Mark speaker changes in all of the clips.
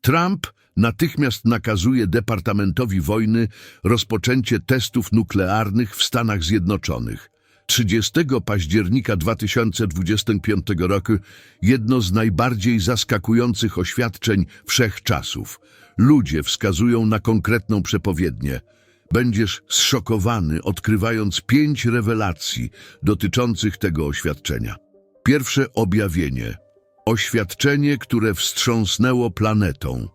Speaker 1: Trump natychmiast nakazuje Departamentowi Wojny rozpoczęcie testów nuklearnych w Stanach Zjednoczonych. 30 października 2025 roku jedno z najbardziej zaskakujących oświadczeń wszechczasów. Ludzie wskazują na konkretną przepowiednię. Będziesz zszokowany, odkrywając pięć rewelacji dotyczących tego oświadczenia. Pierwsze objawienie. Oświadczenie, które wstrząsnęło planetą.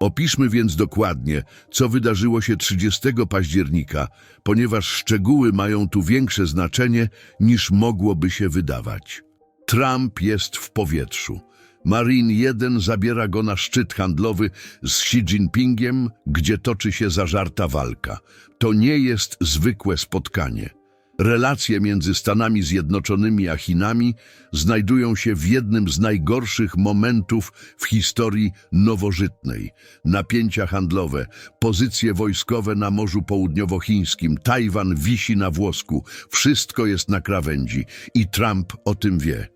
Speaker 1: Opiszmy więc dokładnie, co wydarzyło się 30 października, ponieważ szczegóły mają tu większe znaczenie niż mogłoby się wydawać. Trump jest w powietrzu. Marine 1 zabiera go na szczyt handlowy z Xi Jinpingiem, gdzie toczy się zażarta walka. To nie jest zwykłe spotkanie. Relacje między Stanami Zjednoczonymi a Chinami znajdują się w jednym z najgorszych momentów w historii nowożytnej. Napięcia handlowe, pozycje wojskowe na Morzu Południowochińskim, Tajwan wisi na włosku, wszystko jest na krawędzi i Trump o tym wie.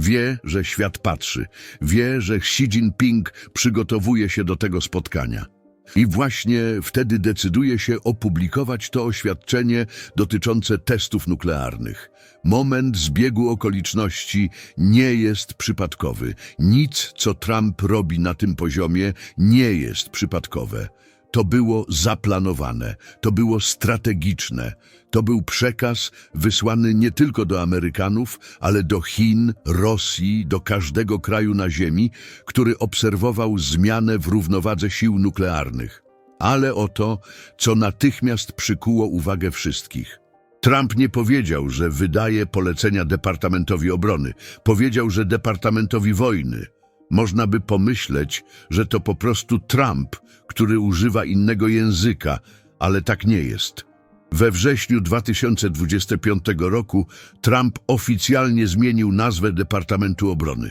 Speaker 1: Wie, że świat patrzy, wie, że Xi Jinping przygotowuje się do tego spotkania. I właśnie wtedy decyduje się opublikować to oświadczenie dotyczące testów nuklearnych. Moment zbiegu okoliczności nie jest przypadkowy. Nic, co Trump robi na tym poziomie, nie jest przypadkowe. To było zaplanowane, to było strategiczne. To był przekaz wysłany nie tylko do Amerykanów, ale do Chin, Rosji, do każdego kraju na Ziemi, który obserwował zmianę w równowadze sił nuklearnych. Ale o to, co natychmiast przykuło uwagę wszystkich. Trump nie powiedział, że wydaje polecenia Departamentowi Obrony. Powiedział, że Departamentowi Wojny. Można by pomyśleć, że to po prostu Trump, który używa innego języka, ale tak nie jest. We wrześniu 2025 roku Trump oficjalnie zmienił nazwę Departamentu Obrony.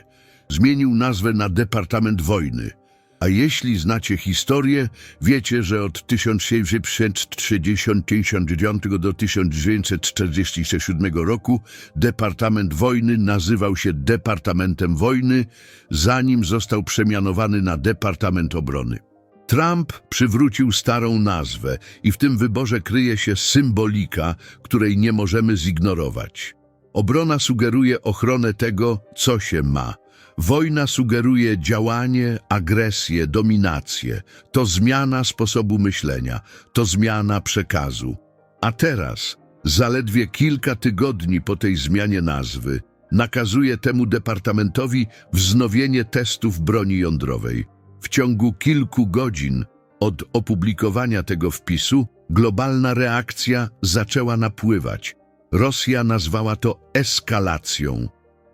Speaker 1: Zmienił nazwę na Departament Wojny. A jeśli znacie historię, wiecie, że od 1769 do 1947 roku Departament Wojny nazywał się Departamentem Wojny, zanim został przemianowany na Departament Obrony. Trump przywrócił starą nazwę i w tym wyborze kryje się symbolika, której nie możemy zignorować. Obrona sugeruje ochronę tego, co się ma. Wojna sugeruje działanie, agresję, dominację. To zmiana sposobu myślenia, to zmiana przekazu. A teraz, zaledwie kilka tygodni po tej zmianie nazwy, nakazuje temu departamentowi wznowienie testów broni jądrowej. W ciągu kilku godzin od opublikowania tego wpisu globalna reakcja zaczęła napływać. Rosja nazwała to eskalacją.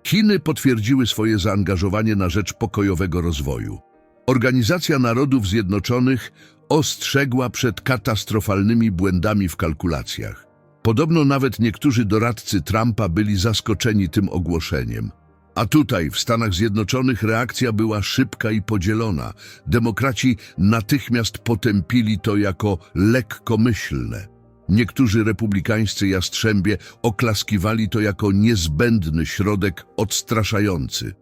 Speaker 1: Chiny potwierdziły swoje zaangażowanie na rzecz pokojowego rozwoju. Organizacja Narodów Zjednoczonych ostrzegła przed katastrofalnymi błędami w kalkulacjach. Podobno nawet niektórzy doradcy Trumpa byli zaskoczeni tym ogłoszeniem. A tutaj, w Stanach Zjednoczonych, reakcja była szybka i podzielona. Demokraci natychmiast potępili to jako lekkomyślne. Niektórzy republikańscy jastrzębie oklaskiwali to jako niezbędny środek odstraszający.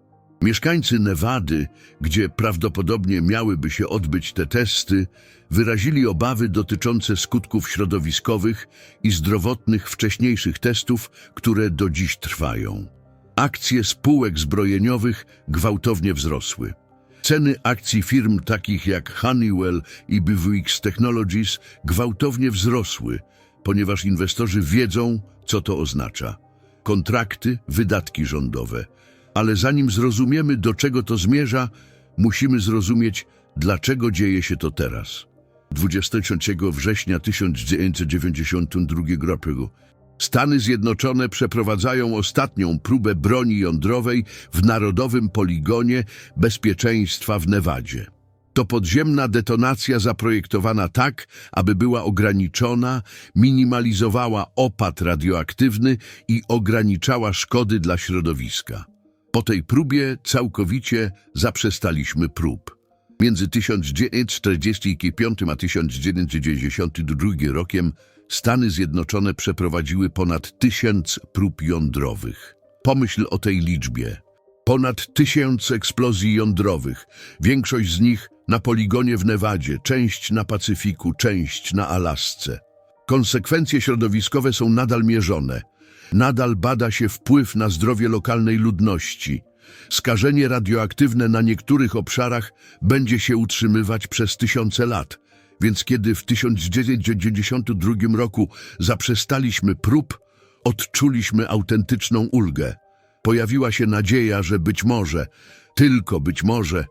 Speaker 1: Mieszkańcy Nevady, gdzie prawdopodobnie miałyby się odbyć te testy, wyrazili obawy dotyczące skutków środowiskowych i zdrowotnych wcześniejszych testów, które do dziś trwają. Akcje spółek zbrojeniowych gwałtownie wzrosły. Ceny akcji firm takich jak Honeywell i BWX Technologies gwałtownie wzrosły, ponieważ inwestorzy wiedzą, co to oznacza. Kontrakty, wydatki rządowe. Ale zanim zrozumiemy, do czego to zmierza, musimy zrozumieć, dlaczego dzieje się to teraz. 23 września 1992 roku Stany Zjednoczone przeprowadzają ostatnią próbę broni jądrowej w Narodowym Poligonie Bezpieczeństwa w Nevadzie. To podziemna detonacja zaprojektowana tak, aby była ograniczona, minimalizowała opad radioaktywny i ograniczała szkody dla środowiska. Po tej próbie całkowicie zaprzestaliśmy prób. Między 1945 a 1992 rokiem Stany Zjednoczone przeprowadziły ponad tysiąc prób jądrowych. Pomyśl o tej liczbie. Ponad tysiąc eksplozji jądrowych, większość z nich Na poligonie w Nevadzie, część na Pacyfiku, część na Alasce. Konsekwencje środowiskowe są nadal mierzone. Nadal bada się wpływ na zdrowie lokalnej ludności. Skażenie radioaktywne na niektórych obszarach będzie się utrzymywać przez tysiące lat, więc kiedy w 1992 roku zaprzestaliśmy prób, odczuliśmy autentyczną ulgę. Pojawiła się nadzieja, że być może, tylko być może,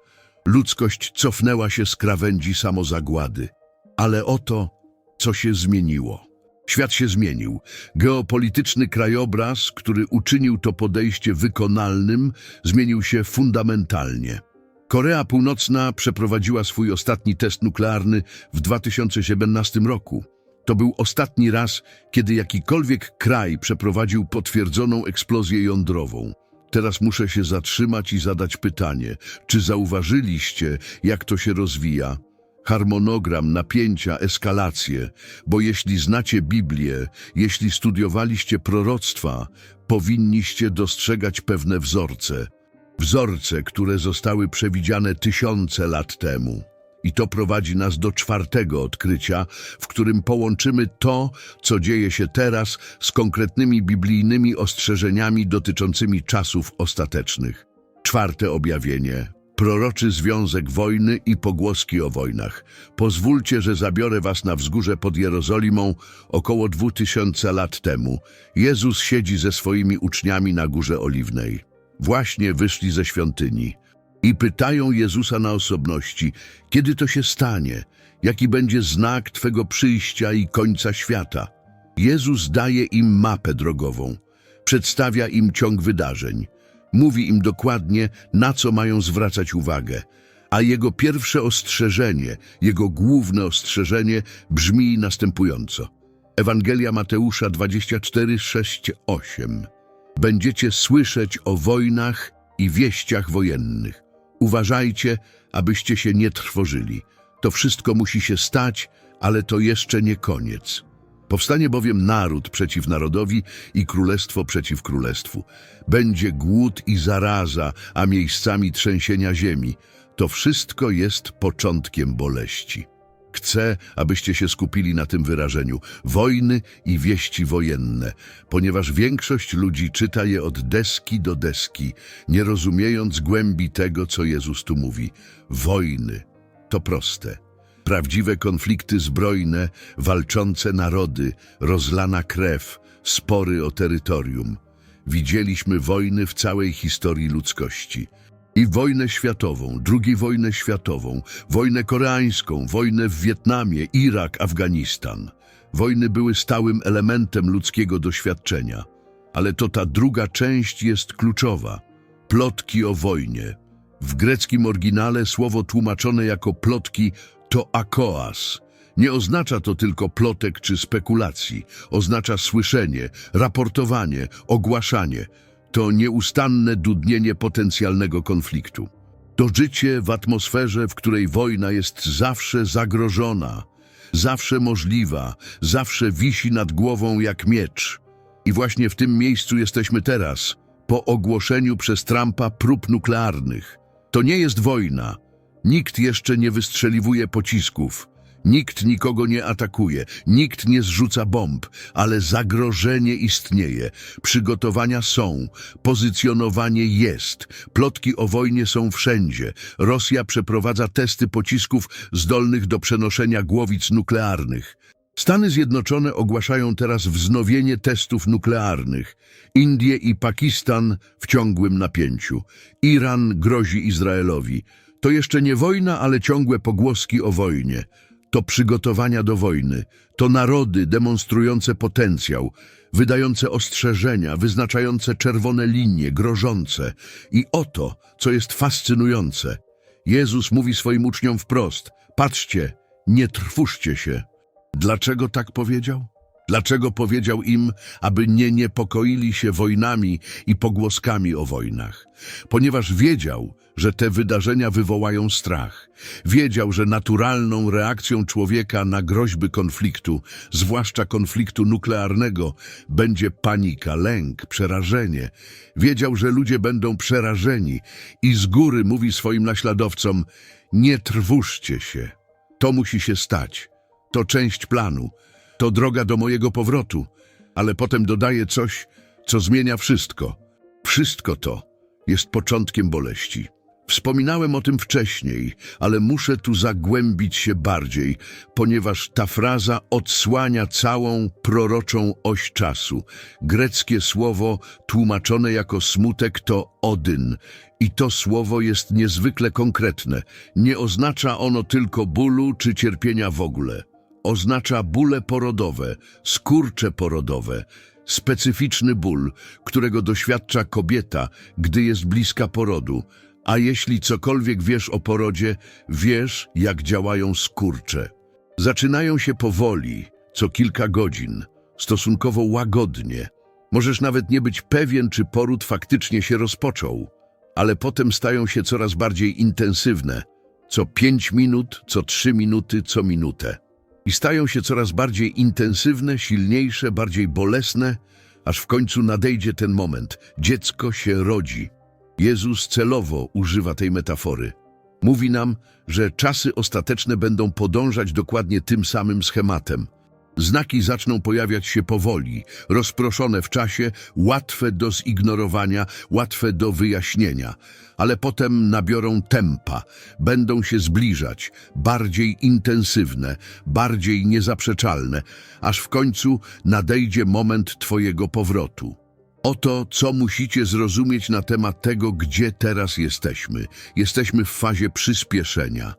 Speaker 1: ludzkość cofnęła się z krawędzi samozagłady. Ale oto, co się zmieniło. Świat się zmienił. Geopolityczny krajobraz, który uczynił to podejście wykonalnym, zmienił się fundamentalnie. Korea Północna przeprowadziła swój ostatni test nuklearny w 2017 roku. To był ostatni raz, kiedy jakikolwiek kraj przeprowadził potwierdzoną eksplozję jądrową. Teraz muszę się zatrzymać i zadać pytanie, czy zauważyliście, jak to się rozwija? Harmonogram, napięcia, eskalacje, bo jeśli znacie Biblię, jeśli studiowaliście proroctwa, powinniście dostrzegać pewne wzorce. Wzorce, które zostały przewidziane tysiące lat temu. I to prowadzi nas do czwartego odkrycia, w którym połączymy to, co dzieje się teraz, z konkretnymi biblijnymi ostrzeżeniami dotyczącymi czasów ostatecznych. Czwarte objawienie. Proroczy związek wojny i pogłoski o wojnach. Pozwólcie, że zabiorę was na wzgórze pod Jerozolimą około dwóch tysiąca lat temu. Jezus siedzi ze swoimi uczniami na Górze Oliwnej. Właśnie wyszli ze świątyni i pytają Jezusa na osobności, kiedy to się stanie, jaki będzie znak Twego przyjścia i końca świata. Jezus daje im mapę drogową, przedstawia im ciąg wydarzeń, mówi im dokładnie, na co mają zwracać uwagę, a jego pierwsze ostrzeżenie, jego główne ostrzeżenie brzmi następująco. Ewangelia Mateusza 24, 6, 8. Będziecie słyszeć o wojnach i wieściach wojennych. Uważajcie, abyście się nie trwożyli. To wszystko musi się stać, ale to jeszcze nie koniec. Powstanie bowiem naród przeciw narodowi i królestwo przeciw królestwu. Będzie głód i zaraza, a miejscami trzęsienia ziemi. To wszystko jest początkiem boleści. Chcę, abyście się skupili na tym wyrażeniu wojny i wieści wojenne, ponieważ większość ludzi czyta je od deski do deski, nie rozumiejąc głębi tego, co Jezus tu mówi. Wojny to proste. Prawdziwe konflikty zbrojne, walczące narody, rozlana krew, spory o terytorium. Widzieliśmy wojny w całej historii ludzkości. I wojnę światową, drugi wojnę światową, wojnę koreańską, wojnę w Wietnamie, Irak, Afganistan. Wojny były stałym elementem ludzkiego doświadczenia. Ale to ta druga część jest kluczowa. Plotki o wojnie. W greckim oryginale słowo tłumaczone jako plotki to akoas. Nie oznacza to tylko plotek czy spekulacji. Oznacza słyszenie, raportowanie, ogłaszanie. To nieustanne dudnienie potencjalnego konfliktu. To życie w atmosferze, w której wojna jest zawsze zagrożona, zawsze możliwa, zawsze wisi nad głową jak miecz. I właśnie w tym miejscu jesteśmy teraz, po ogłoszeniu przez Trumpa prób nuklearnych. To nie jest wojna. Nikt jeszcze nie wystrzeliwuje pocisków. Nikt nikogo nie atakuje, nikt nie zrzuca bomb, ale zagrożenie istnieje, przygotowania są, pozycjonowanie jest, plotki o wojnie są wszędzie. Rosja przeprowadza testy pocisków zdolnych do przenoszenia głowic nuklearnych. Stany Zjednoczone ogłaszają teraz wznowienie testów nuklearnych. Indie i Pakistan w ciągłym napięciu. Iran grozi Izraelowi. To jeszcze nie wojna, ale ciągłe pogłoski o wojnie. To przygotowania do wojny. To narody demonstrujące potencjał, wydające ostrzeżenia, wyznaczające czerwone linie, grożące. I oto, co jest fascynujące. Jezus mówi swoim uczniom wprost: Patrzcie, nie trwóżcie się. Dlaczego tak powiedział? Dlaczego powiedział im, aby nie niepokoili się wojnami i pogłoskami o wojnach? Ponieważ wiedział, że te wydarzenia wywołają strach. Wiedział, że naturalną reakcją człowieka na groźby konfliktu, zwłaszcza konfliktu nuklearnego, będzie panika, lęk, przerażenie. Wiedział, że ludzie będą przerażeni i z góry mówi swoim naśladowcom: Nie trwóżcie się. To musi się stać. To część planu. To droga do mojego powrotu. Ale potem dodaje coś, co zmienia wszystko. Wszystko to jest początkiem boleści. Wspominałem o tym wcześniej, ale muszę tu zagłębić się bardziej, ponieważ ta fraza odsłania całą proroczą oś czasu. Greckie słowo tłumaczone jako smutek to odyn i to słowo jest niezwykle konkretne. Nie oznacza ono tylko bólu czy cierpienia w ogóle. Oznacza bóle porodowe, skurcze porodowe, specyficzny ból, którego doświadcza kobieta, gdy jest bliska porodu. A jeśli cokolwiek wiesz o porodzie, wiesz, jak działają skurcze. Zaczynają się powoli, co kilka godzin, stosunkowo łagodnie. Możesz nawet nie być pewien, czy poród faktycznie się rozpoczął, ale potem stają się coraz bardziej intensywne, co pięć minut, co trzy minuty, co minutę. I stają się coraz bardziej intensywne, silniejsze, bardziej bolesne, aż w końcu nadejdzie ten moment. Dziecko się rodzi. Jezus celowo używa tej metafory. Mówi nam, że czasy ostateczne będą podążać dokładnie tym samym schematem. Znaki zaczną pojawiać się powoli, rozproszone w czasie, łatwe do zignorowania, łatwe do wyjaśnienia, ale potem nabiorą tempa, będą się zbliżać, bardziej intensywne, bardziej niezaprzeczalne, aż w końcu nadejdzie moment Twojego powrotu. Oto, co musicie zrozumieć na temat tego, gdzie teraz jesteśmy. Jesteśmy w fazie przyspieszenia.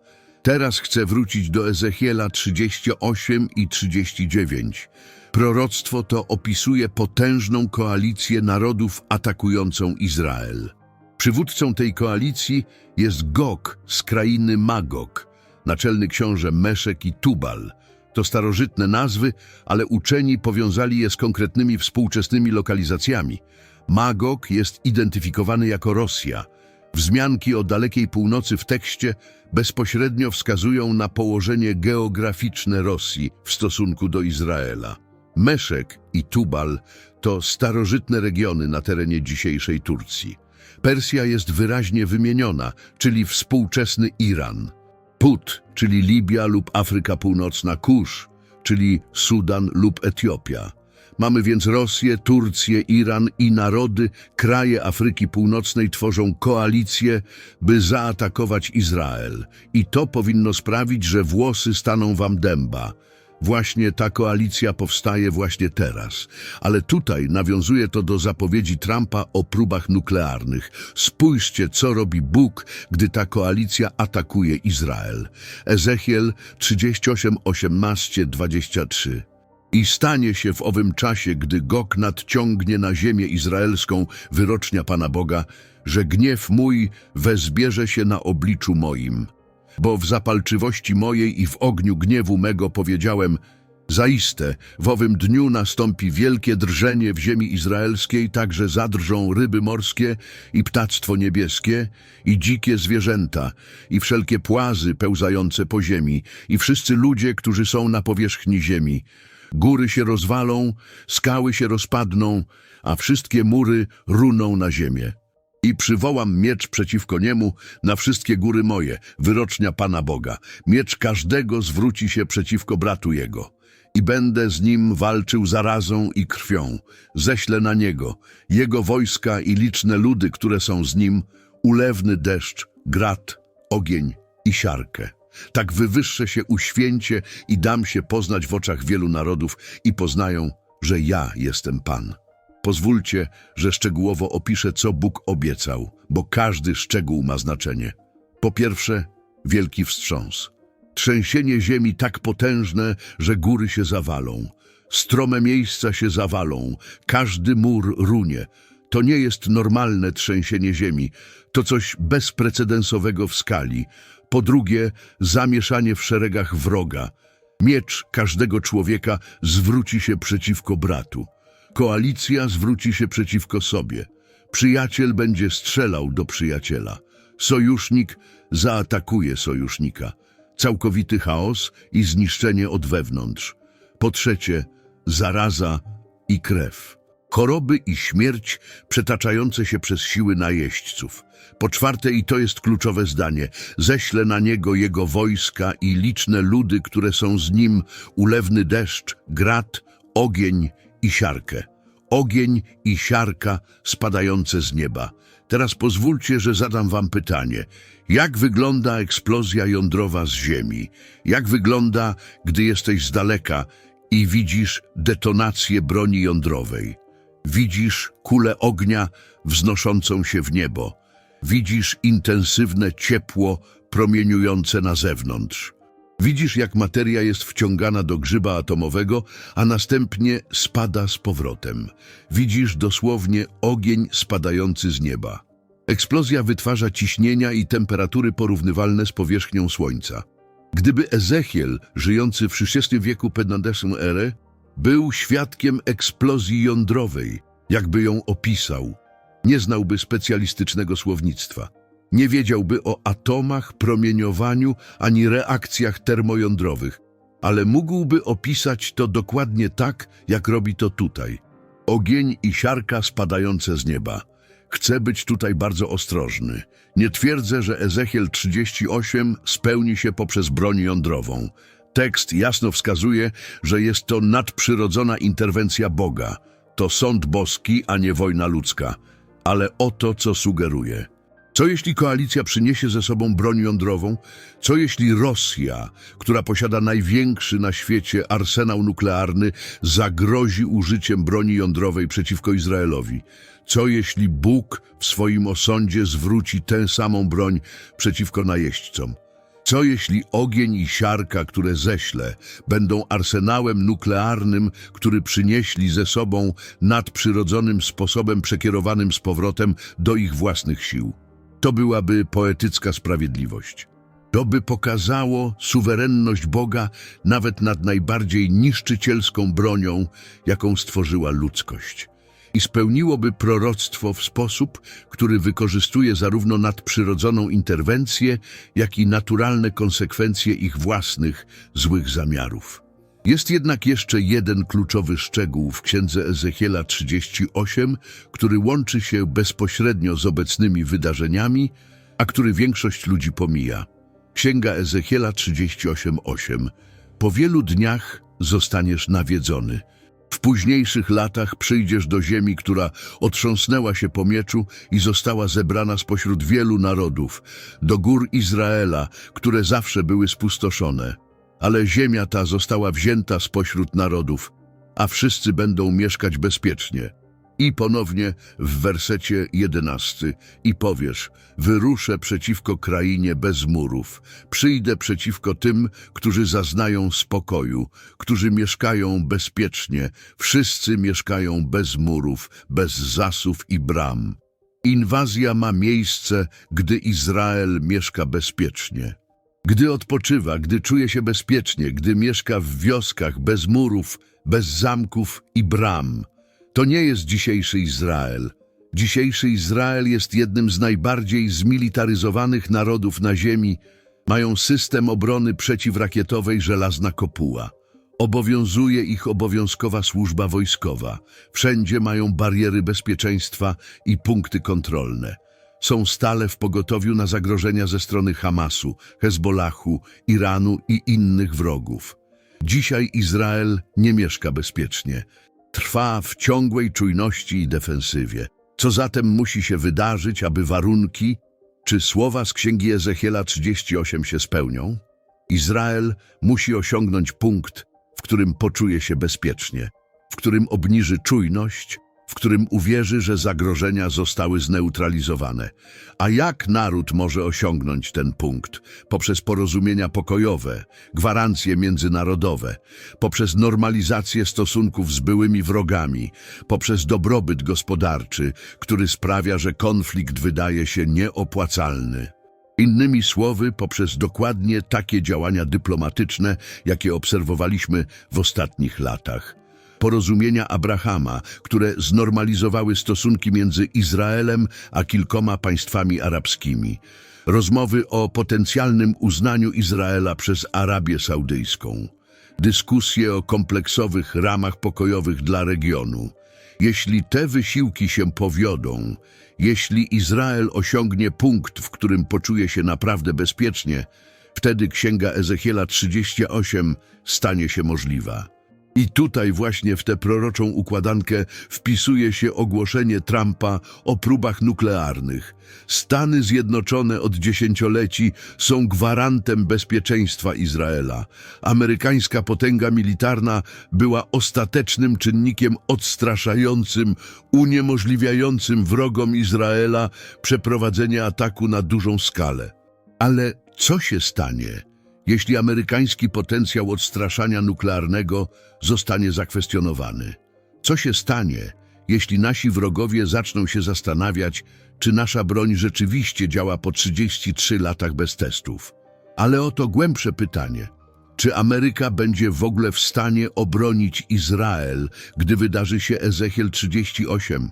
Speaker 1: Teraz chcę wrócić do Ezechiela 38 i 39. Proroctwo to opisuje potężną koalicję narodów atakującą Izrael. Przywódcą tej koalicji jest Gog z krainy Magog, naczelny książę Meszek i Tubal. To starożytne nazwy, ale uczeni powiązali je z konkretnymi współczesnymi lokalizacjami. Magog jest identyfikowany jako Rosja. Wzmianki o dalekiej północy w tekście bezpośrednio wskazują na położenie geograficzne Rosji w stosunku do Izraela. Meszek i Tubal to starożytne regiony na terenie dzisiejszej Turcji. Persja jest wyraźnie wymieniona, czyli współczesny Iran. Put, czyli Libia lub Afryka Północna, Kusz, czyli Sudan lub Etiopia. Mamy więc Rosję, Turcję, Iran i narody, kraje Afryki Północnej tworzą koalicję, by zaatakować Izrael. I to powinno sprawić, że włosy staną wam dęba. Właśnie ta koalicja powstaje właśnie teraz. Ale tutaj nawiązuje to do zapowiedzi Trumpa o próbach nuklearnych. Spójrzcie, co robi Bóg, gdy ta koalicja atakuje Izrael. Ezechiel 38, 18, 23. I stanie się w owym czasie, gdy Gog nadciągnie na ziemię izraelską wyrocznia Pana Boga, że gniew mój wezbierze się na obliczu moim. Bo w zapalczywości mojej i w ogniu gniewu mego powiedziałem, zaiste w owym dniu nastąpi wielkie drżenie w ziemi izraelskiej, także zadrżą ryby morskie i ptactwo niebieskie i dzikie zwierzęta i wszelkie płazy pełzające po ziemi i wszyscy ludzie, którzy są na powierzchni ziemi. Góry się rozwalą, skały się rozpadną, a wszystkie mury runą na ziemię. I przywołam miecz przeciwko niemu na wszystkie góry moje, wyrocznia Pana Boga. Miecz każdego zwróci się przeciwko bratu jego. I będę z nim walczył zarazą i krwią. Ześlę na niego, jego wojska i liczne ludy, które są z nim, ulewny deszcz, grat, ogień i siarkę. Tak wywyższę się uświęcie i dam się poznać w oczach wielu narodów i poznają, że ja jestem Pan. Pozwólcie, że szczegółowo opiszę, co Bóg obiecał, bo każdy szczegół ma znaczenie. Po pierwsze, wielki wstrząs. Trzęsienie ziemi tak potężne, że góry się zawalą. Strome miejsca się zawalą, każdy mur runie. To nie jest normalne trzęsienie ziemi, to coś bezprecedensowego w skali. Po drugie, zamieszanie w szeregach wroga. Miecz każdego człowieka zwróci się przeciwko bratu. Koalicja zwróci się przeciwko sobie. Przyjaciel będzie strzelał do przyjaciela. Sojusznik zaatakuje sojusznika. Całkowity chaos i zniszczenie od wewnątrz. Po trzecie, zaraza i krew. Choroby i śmierć przetaczające się przez siły najeźdźców. Po czwarte, i to jest kluczowe zdanie, ześlę na niego jego wojska i liczne ludy, które są z nim, ulewny deszcz, grad, ogień i siarkę. Ogień i siarka spadające z nieba. Teraz pozwólcie, że zadam wam pytanie. Jak wygląda eksplozja jądrowa z Ziemi? Jak wygląda, gdy jesteś z daleka i widzisz detonację broni jądrowej? Widzisz kulę ognia wznoszącą się w niebo. Widzisz intensywne ciepło promieniujące na zewnątrz. Widzisz, jak materia jest wciągana do grzyba atomowego, a następnie spada z powrotem. Widzisz dosłownie ogień spadający z nieba. Eksplozja wytwarza ciśnienia i temperatury porównywalne z powierzchnią Słońca. Gdyby Ezechiel, żyjący w VI wieku przed naszą erę, był świadkiem eksplozji jądrowej, jakby ją opisał, nie znałby specjalistycznego słownictwa. Nie wiedziałby o atomach, promieniowaniu ani reakcjach termojądrowych, ale mógłby opisać to dokładnie tak, jak robi to tutaj. Ogień i siarka spadające z nieba. Chcę być tutaj bardzo ostrożny. Nie twierdzę, że Ezechiel 38 spełni się poprzez broń jądrową. Tekst jasno wskazuje, że jest to nadprzyrodzona interwencja Boga. To sąd boski, a nie wojna ludzka. Ale oto, co sugeruje. Co jeśli koalicja przyniesie ze sobą broń jądrową? Co jeśli Rosja, która posiada największy na świecie arsenał nuklearny, zagrozi użyciem broni jądrowej przeciwko Izraelowi? Co jeśli Bóg w swoim osądzie zwróci tę samą broń przeciwko najeźdźcom? Co jeśli ogień i siarka, które ześlę, będą arsenałem nuklearnym, który przynieśli ze sobą nadprzyrodzonym sposobem przekierowanym z powrotem do ich własnych sił? To byłaby poetycka sprawiedliwość. To by pokazało suwerenność Boga nawet nad najbardziej niszczycielską bronią, jaką stworzyła ludzkość. I spełniłoby proroctwo w sposób, który wykorzystuje zarówno nadprzyrodzoną interwencję, jak i naturalne konsekwencje ich własnych złych zamiarów. Jest jednak jeszcze jeden kluczowy szczegół w księdze Ezechiela 38, który łączy się bezpośrednio z obecnymi wydarzeniami, a który większość ludzi pomija. Księga Ezechiela 38:8. Po wielu dniach zostaniesz nawiedzony. W późniejszych latach przyjdziesz do ziemi, która otrząsnęła się po mieczu i została zebrana spośród wielu narodów, do gór Izraela, które zawsze były spustoszone. Ale ziemia ta została wzięta spośród narodów, a wszyscy będą mieszkać bezpiecznie. I ponownie w wersecie 11 i powiesz, wyruszę przeciwko krainie bez murów, przyjdę przeciwko tym, którzy zaznają spokoju, którzy mieszkają bezpiecznie, wszyscy mieszkają bez murów, bez zasów i bram. Inwazja ma miejsce, gdy Izrael mieszka bezpiecznie. Gdy odpoczywa, gdy czuje się bezpiecznie, gdy mieszka w wioskach bez murów, bez zamków i bram. To nie jest dzisiejszy Izrael. Dzisiejszy Izrael jest jednym z najbardziej zmilitaryzowanych narodów na ziemi. Mają system obrony przeciwrakietowej Żelazna Kopuła. Obowiązuje ich obowiązkowa służba wojskowa. Wszędzie mają bariery bezpieczeństwa i punkty kontrolne. Są stale w pogotowiu na zagrożenia ze strony Hamasu, Hezbollahu, Iranu i innych wrogów. Dzisiaj Izrael nie mieszka bezpiecznie. Trwa w ciągłej czujności i defensywie. Co zatem musi się wydarzyć, aby warunki czy słowa z księgi Ezechiela 38 się spełnią? Izrael musi osiągnąć punkt, w którym poczuje się bezpiecznie, w którym obniży czujność, w którym uwierzy, że zagrożenia zostały zneutralizowane. A jak naród może osiągnąć ten punkt? Poprzez porozumienia pokojowe, gwarancje międzynarodowe, poprzez normalizację stosunków z byłymi wrogami, poprzez dobrobyt gospodarczy, który sprawia, że konflikt wydaje się nieopłacalny. Innymi słowy, poprzez dokładnie takie działania dyplomatyczne, jakie obserwowaliśmy w ostatnich latach. Porozumienia Abrahama, które znormalizowały stosunki między Izraelem a kilkoma państwami arabskimi. Rozmowy o potencjalnym uznaniu Izraela przez Arabię Saudyjską. Dyskusje o kompleksowych ramach pokojowych dla regionu. Jeśli te wysiłki się powiodą, jeśli Izrael osiągnie punkt, w którym poczuje się naprawdę bezpiecznie, wtedy Księga Ezechiela 38 stanie się możliwa. I tutaj właśnie w tę proroczą układankę wpisuje się ogłoszenie Trumpa o próbach nuklearnych. Stany Zjednoczone od dziesięcioleci są gwarantem bezpieczeństwa Izraela. Amerykańska potęga militarna była ostatecznym czynnikiem odstraszającym, uniemożliwiającym wrogom Izraela przeprowadzenie ataku na dużą skalę. Ale co się stanie, jeśli amerykański potencjał odstraszania nuklearnego zostanie zakwestionowany? Co się stanie, jeśli nasi wrogowie zaczną się zastanawiać, czy nasza broń rzeczywiście działa po 33 latach bez testów? Ale oto głębsze pytanie. Czy Ameryka będzie w ogóle w stanie obronić Izrael, gdy wydarzy się Ezechiel 38?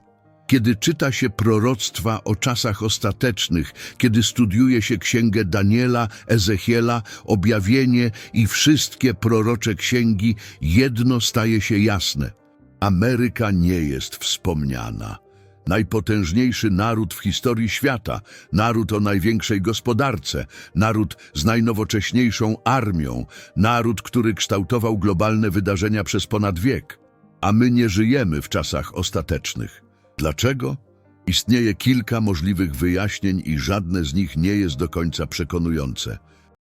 Speaker 1: Kiedy czyta się proroctwa o czasach ostatecznych, kiedy studiuje się księgę Daniela, Ezechiela, objawienie i wszystkie prorocze księgi, jedno staje się jasne. Ameryka nie jest wspomniana. Najpotężniejszy naród w historii świata, naród o największej gospodarce, naród z najnowocześniejszą armią, naród, który kształtował globalne wydarzenia przez ponad wiek. A my nie żyjemy w czasach ostatecznych. Dlaczego? Istnieje kilka możliwych wyjaśnień i żadne z nich nie jest do końca przekonujące.